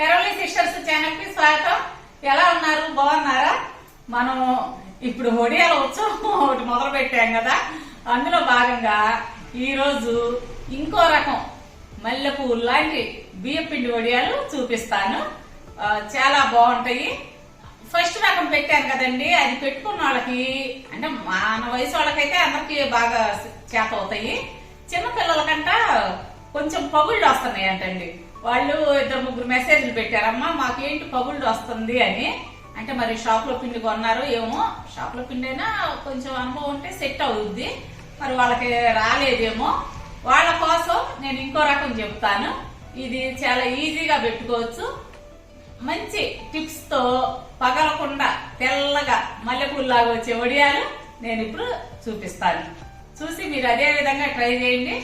తెరవలి sisters ఛానల్కి స్వాగతం. ఎలా ఉన్నారు? బాగున్నారా? మనం ఇప్పుడు ఒడియాల ఉత్సవం ఒకటి మొదలు పెట్టాం కదా. అందులో భాగంగా ఈ రోజు ఇంకో రకం మల్లెపూలు లాంటి బియ్యం పిండి వడియాలు చూపిస్తాను చాలా బాగుంటాయి. ఫస్ట్ రకం పెట్టాను కదండి. అది పెట్టుకున్న వాళ్ళకి అంటే మన వయసు వాళ్ళకైతే అందరికి బాగా చేత అవుతాయి. చిన్నపిల్లలకంట కొంచెం పగుళ్ళు వస్తున్నాయి అంటండి వాళ్ళు ఇద్దరు ముగ్గురు మెసేజ్లు పెట్టారమ్మా మాకేంటి పగుళ్ళు వస్తుంది అని. అంటే మరి షాప్లో పిండి కొన్నారు ఏమో షాప్లో పిండి అయినా కొంచెం అనుభవం ఉంటే సెట్ అవుద్ది. మరి వాళ్ళకి రాలేదేమో. వాళ్ళ కోసం నేను ఇంకో రకం చెప్తాను. ఇది చాలా ఈజీగా పెట్టుకోవచ్చు. మంచి టిప్స్తో పగలకుండా తెల్లగా మల్లెపూల్లాగా వచ్చే వడియాలు నేను ఇప్పుడు చూపిస్తాను. చూసి మీరు అదే విధంగా ట్రై చేయండి.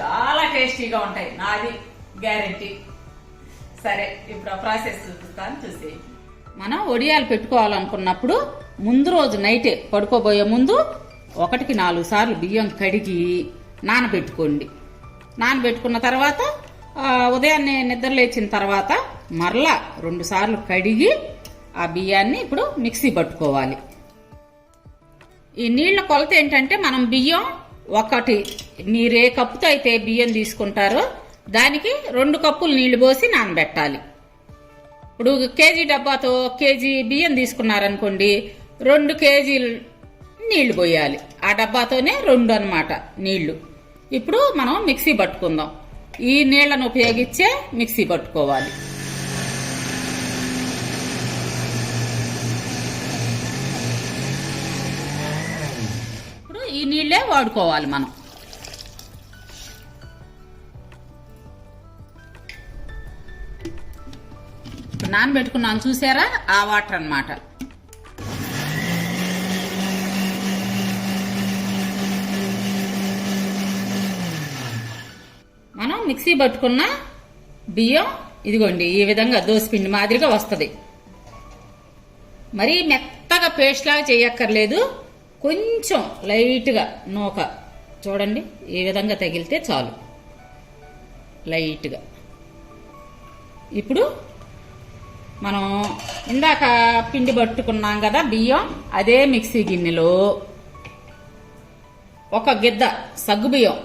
చాలా టేస్టీగా ఉంటాయి. నాది గ్యారంటీ సరే ఇప్పుడు ఆ ప్రాసెస్ చూపిస్తాను చూసి మనం వడియాలు పెట్టుకోవాలనుకున్నప్పుడు ముందు రోజు నైటే పడుకోబోయే ముందు ఒకటికి నాలుగు సార్లు బియ్యం కడిగి నానబెట్టుకోండి. నానబెట్టుకున్న తర్వాత ఉదయాన్నే నిద్ర లేచిన తర్వాత మరలా రెండు సార్లు కడిగి ఆ బియ్యాన్ని ఇప్పుడు మిక్సీ పట్టుకోవాలి. ఈ నీళ్ళ కొలత ఏంటంటే మనం బియ్యం ఒకటి మీరు ఏ కప్పుతో అయితే బియ్యం తీసుకుంటారో దానికి రెండు కప్పులు నీళ్ళు పోసి నానబెట్టాలి. ఇప్పుడు కేజీ డబ్బాతో కేజీ బియ్యం తీసుకున్నారనుకోండి రెండు కేజీలు నీళ్ళు పోయాలి. ఆ డబ్బాతోనే రెండు అన్నమాట నీళ్ళు. ఇప్పుడు మనం మిక్సీ పట్టుకుందాం. ఈ నీళ్ళను ఉపయోగించే మిక్సీ పట్టుకోవాలి. ఇప్పుడు ఈ నీళ్ళే వాడుకోవాలి మనం. నానబెట్టుకున్నాను చూసారా? ఆ వాటర్ అన్నమాట. మనం మిక్సీ పట్టుకున్న బియ్యం ఇదిగోండి ఈ విధంగా దోసపిండి మాదిరిగా వస్తుంది. మరీ మెత్తగా పేస్ట్ లాగా చేయక్కర్లేదు. కొంచెం లైట్గా నూక. చూడండి ఈ విధంగా తగిలితే చాలు. లైట్గా. ఇప్పుడు మనం ఇందాక పిండి పట్టుకున్నాం కదా బియ్యం అదే మిక్సీ గిన్నెలో ఒక గిద్ద సగ్గు బియ్యం.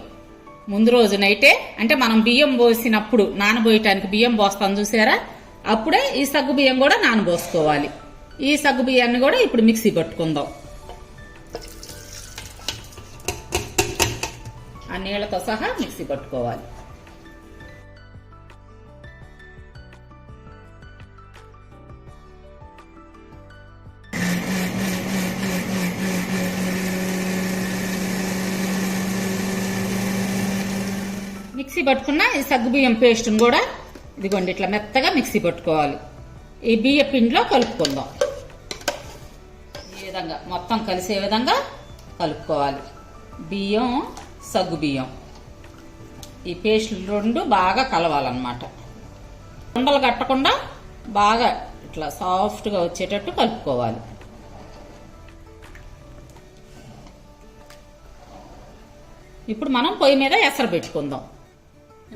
ముందు రోజునైతే అంటే మనం బియ్యం పోసినప్పుడు నానబోయటానికి బియ్యం పోస్తాం చూసారా? అప్పుడే ఈ సగ్గు బియ్యం కూడా నానబోసుకోవాలి. ఈ సగ్గు బియ్యాన్ని కూడా ఇప్పుడు మిక్సీ పట్టుకుందాం. ఆ నీళ్ళతో సహా మిక్సీ పట్టుకోవాలి. మిక్సీ పట్టుకున్న ఈ సగ్గుబియ్యం పేస్ట్ని కూడా ఇదిగోండి ఇట్లా మెత్తగా మిక్సీ పట్టుకోవాలి. ఈ బియ్య పిండిలో కలుపుకుందాం. ఈ విధంగా? మొత్తం కలిసే విధంగా కలుపుకోవాలి. బియ్యం సగ్గు బియ్యం. ఈ పేస్టులు రెండు బాగా కలవాలన్నమాట. ఉండలు కట్టకుండా బాగా ఇట్లా సాఫ్ట్గా వచ్చేటట్టు కలుపుకోవాలి. ఇప్పుడు మనం పొయ్యి మీద ఎసరు పెట్టుకుందాం.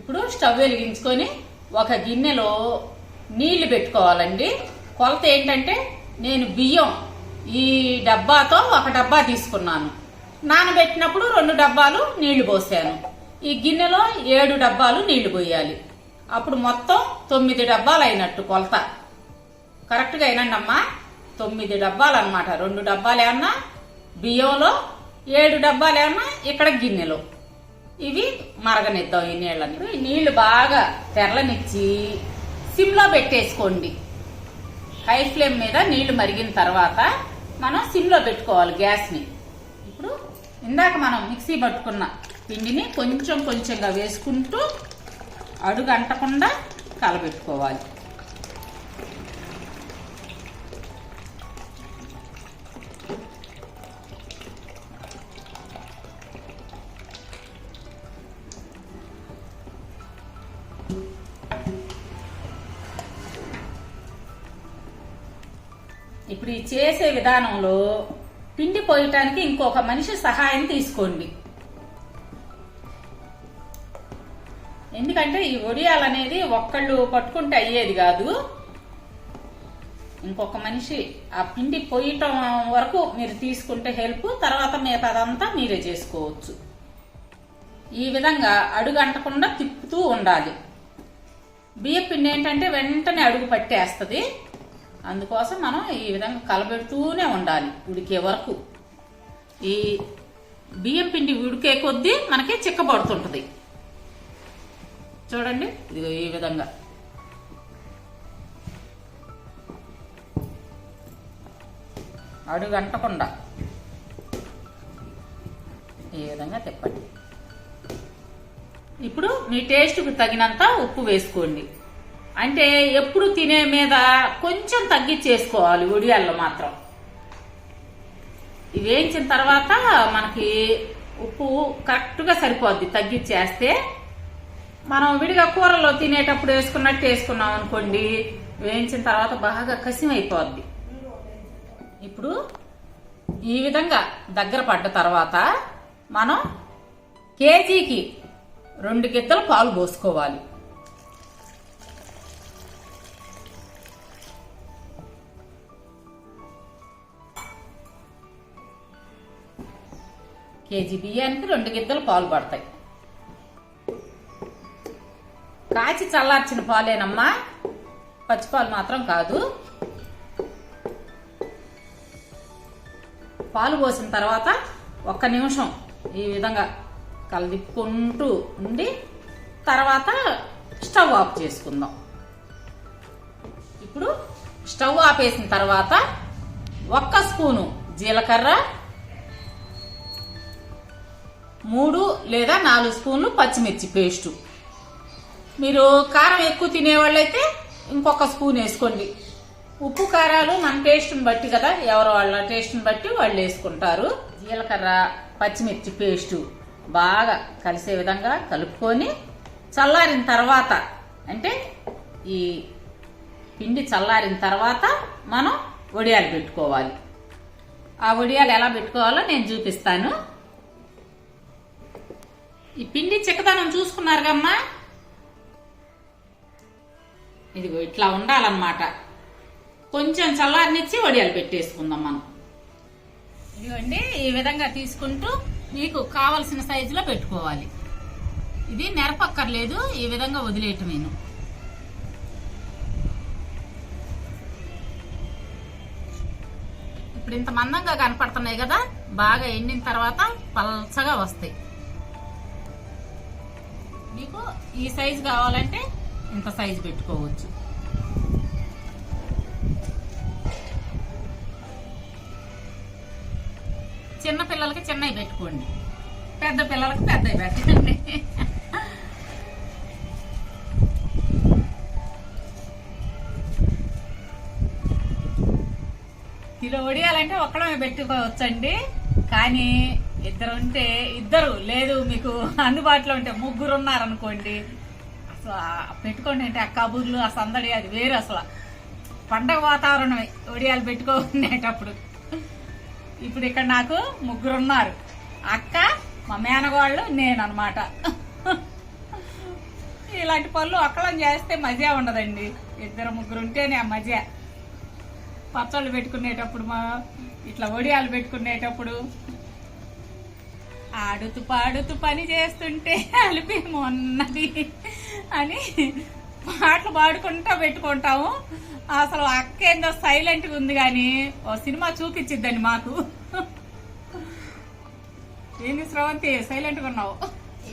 ఇప్పుడు స్టవ్ వెలిగించుకొని ఒక గిన్నెలో నీళ్ళు పెట్టుకోవాలండి. కొలత ఏంటంటే నేను బియ్యం ఈ డబ్బాతో ఒక డబ్బా తీసుకున్నాను. నానబెట్టినప్పుడు రెండు డబ్బాలు నీళ్ళు పోసాను. ఈ గిన్నెలో ఏడు డబ్బాలు నీళ్ళు పోయాలి. అప్పుడు మొత్తం తొమ్మిది డబ్బాలు అయినట్టు కొలత. కరెక్ట్గా అయినండి అమ్మా. తొమ్మిది డబ్బాలు అనమాట రెండు డబ్బాలు ఏమన్నా? బియ్యంలో ఏడు డబ్బాలు ఏమన్నా? ఇక్కడ గిన్నెలో. ఇవి మరగనిద్దాం ఈ నీళ్ళని. ఈ నీళ్ళు బాగా తెరలనిచ్చి సిమ్లో పెట్టేసుకోండి. హై ఫ్లేమ్ మీద నీళ్ళు మరిగిన తర్వాత మనం సిమ్లో పెట్టుకోవాలి గ్యాస్ని. ఇప్పుడు ఇందాక మనం మిక్సీ పట్టుకున్న పిండిని కొంచెం కొంచెంగా వేసుకుంటూ అడుగు అంటకుండా కలబెట్టుకోవాలి. ఇప్పుడు ఈ చేసే విధానంలో పిండి పోయటానికి ఇంకొక మనిషి సహాయం తీసుకోండి. ఎందుకంటే ఈ ఒడియాలు అనేది ఒక్కళ్ళు పట్టుకుంటే అయ్యేది కాదు. ఇంకొక మనిషి ఆ పిండి పొయ్యటం వరకు మీరు తీసుకుంటే హెల్ప్ తర్వాత మిగతాదంతా మీరే చేసుకోవచ్చు. ఈ విధంగా అడుగు అంటకుండా తిప్పుతూ ఉండాలి. బియ్య పిండి ఏంటంటే వెంటనే అడుగు పట్టేస్తుంది. అందుకోసం మనం ఈ విధంగా కలబెడుతూనే ఉండాలి ఉడికే వరకు. ఈ బియ్యం పిండి ఉడికే కొద్దీ మనకి చిక్కబడుతుంటుంది. చూడండి ఇది ఈ విధంగా. అడుగు అంటకుండా ఈ విధంగా తిప్పండి. ఇప్పుడు మీ టేస్ట్కి తగినంత ఉప్పు వేసుకోండి. అంటే ఎప్పుడు తినే మీద కొంచెం తగ్గించేసుకోవాలి ఉడియాల్లో మాత్రం. ఇవి వేయించిన తర్వాత మనకి ఉప్పు కరెక్ట్గా సరిపోద్ది తగ్గించేస్తే. మనం విడిగా కూరలో తినేటప్పుడు వేసుకున్నట్టు వేసుకున్నాం అనుకోండి వేయించిన తర్వాత బాగా కసిం అయిపోద్ది ఇప్పుడు ఈ విధంగా దగ్గర పడ్డ తర్వాత మనం కేజీకి రెండు గిద్దలు పాలు పోసుకోవాలి. కేజీ బియ్యానికి రెండు గిద్దలు పాలు పడతాయి. కాచి చల్లార్చిన పాలేనమ్మా. పచ్చిపాలు మాత్రం కాదు. పాలు పోసిన తర్వాత ఒక్క నిమిషం ఈ విధంగా కలదిప్పుకుంటూ ఉండి తర్వాత స్టవ్ ఆఫ్ చేసుకుందాం. ఇప్పుడు స్టవ్ ఆపేసిన తర్వాత ఒక్క స్పూను జీలకర్ర మూడు లేదా నాలుగు స్పూన్లు పచ్చిమిర్చి పేస్టు. మీరు కారం ఎక్కువ తినేవాళ్ళైతే ఇంకొక స్పూన్ వేసుకోండి. ఉప్పు కారాలు మన టేస్ట్ని బట్టి కదా ఎవరు వాళ్ళ టేస్ట్ని బట్టి వాళ్ళు వేసుకుంటారు. జీలకర్ర పచ్చిమిర్చి పేస్టు బాగా కలిసే విధంగా కలుపుకొని చల్లారిన తర్వాత అంటే ఈ పిండి చల్లారిన తర్వాత మనం వడియాలు పెట్టుకోవాలి. ఆ వడియాలు ఎలా పెట్టుకోవాలో నేను చూపిస్తాను. ఈ పిండి చిక్కదనం చూసుకున్నారు కమ్మా ఇదిగో ఇట్లా ఉండాలన్నమాట. కొంచెం చల్లారినిచ్చి వడియాలు పెట్టేసుకుందాం మనం. ఇదిగోండి ఈ విధంగా తీసుకుంటూ మీకు కావలసిన సైజులో పెట్టుకోవాలి. ఇది నెరపక్కర్లేదు ఈ విధంగా వదిలేయటం నేను. ఇప్పుడు ఇంత మందంగా కనపడుతున్నాయి కదా బాగా ఎండిన తర్వాత పల్చగా వస్తాయి. మీకు ఈ సైజు కావాలంటే ఇంత సైజు పెట్టుకోవచ్చు. చిన్న పిల్లలకి చిన్నవి పెట్టుకోండి. పెద్ద పిల్లలకి పెద్దవి పెట్టండి. కిలో ఒడియాలంటే ఒక్కడమే పెట్టుకోవచ్చండి. కానీ ఇద్దరు ఉంటే ఇద్దరు లేదు మీకు అందుబాటులో ఉంటే ముగ్గురు ఉన్నారనుకోండి అసలు పెట్టుకోండి అంటే ఆ కబుర్లు ఆ సందడి అది వేరు అసలు. పండగ వాతావరణమే ఒడియాలు పెట్టుకునేటప్పుడు. ఇప్పుడు ఇక్కడ నాకు ముగ్గురు ఉన్నారు అక్క మా మేనగాళ్ళు నేను అనమాట ఇలాంటి పనులు ఒక్కలం చేస్తే మజా ఉండదండి. ఇద్దరు ముగ్గురు ఉంటేనే ఆ మజా. పచ్చళ్ళు పెట్టుకునేటప్పుడు మా ఇట్లా వడియాలు పెట్టుకునేటప్పుడు ఆడుతూ పాడుతూ పని చేస్తుంటే అలిపి మొన్నది అని పాటలు పాడుకుంటా పెట్టుకుంటాము. అసలు అక్క ఏందో సైలెంట్గా ఉంది కానీ ఓ సినిమా చూపించిద్దండి మాకు. ఏంది స్రవంతి సైలెంట్గా ఉన్నావు.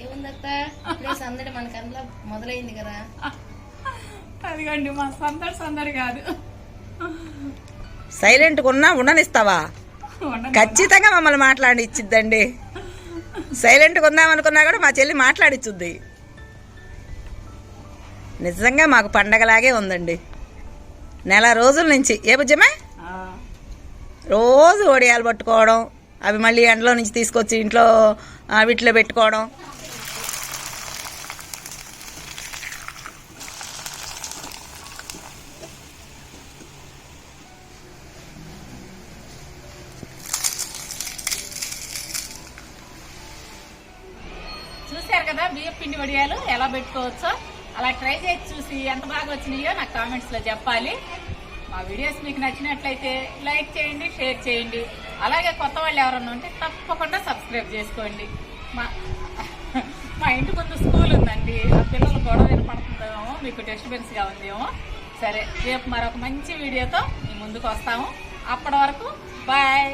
ఏముందక్క ఇప్పుడే సందడి మనకి అందులో మొదలైంది కదా. అదిగోండి మా సందడి సందడి కాదు. సైలెంట్గా ఉన్నా ఉండనిస్తావా? ఉండని ఖచ్చితంగా మమ్మల్ని మాట్లాడిచ్చిద్దండి సైలెంట్గా ఉందామనుకున్నా కూడా మా చెల్లి మాట్లాడిచ్చుద్ది. నిజంగా మాకు పండగలాగే ఉందండి. నెల రోజుల నుంచి. ఏ బుజ్జమే రోజు ఒడియాలు పట్టుకోవడం అవి మళ్ళీ ఎండలో నుంచి తీసుకొచ్చి ఇంట్లో వీటిలో పెట్టుకోవడం. కదా బియ్యం పిండి వడియాలు ఎలా పెట్టుకోవచ్చో. అలా ట్రై చేసి చూసి ఎంత బాగా వచ్చినాయో నాకు కామెంట్స్లో చెప్పాలి. మా వీడియోస్ మీకు నచ్చినట్లయితే లైక్ చేయండి షేర్ చేయండి. అలాగే కొత్త వాళ్ళు ఎవరన్నా ఉంటే తప్పకుండా సబ్స్క్రైబ్ చేసుకోండి. మా మా ఇంటి ముందు స్కూల్ ఉందండి. ఆ పిల్లలు గొడవ వినపడుతుందేమో మీకు డిస్టర్బెన్స్గా ఉందేమో. సరే రేపు మరొక మంచి వీడియోతో మీ ముందుకు వస్తాము. అప్పటి వరకు బాయ్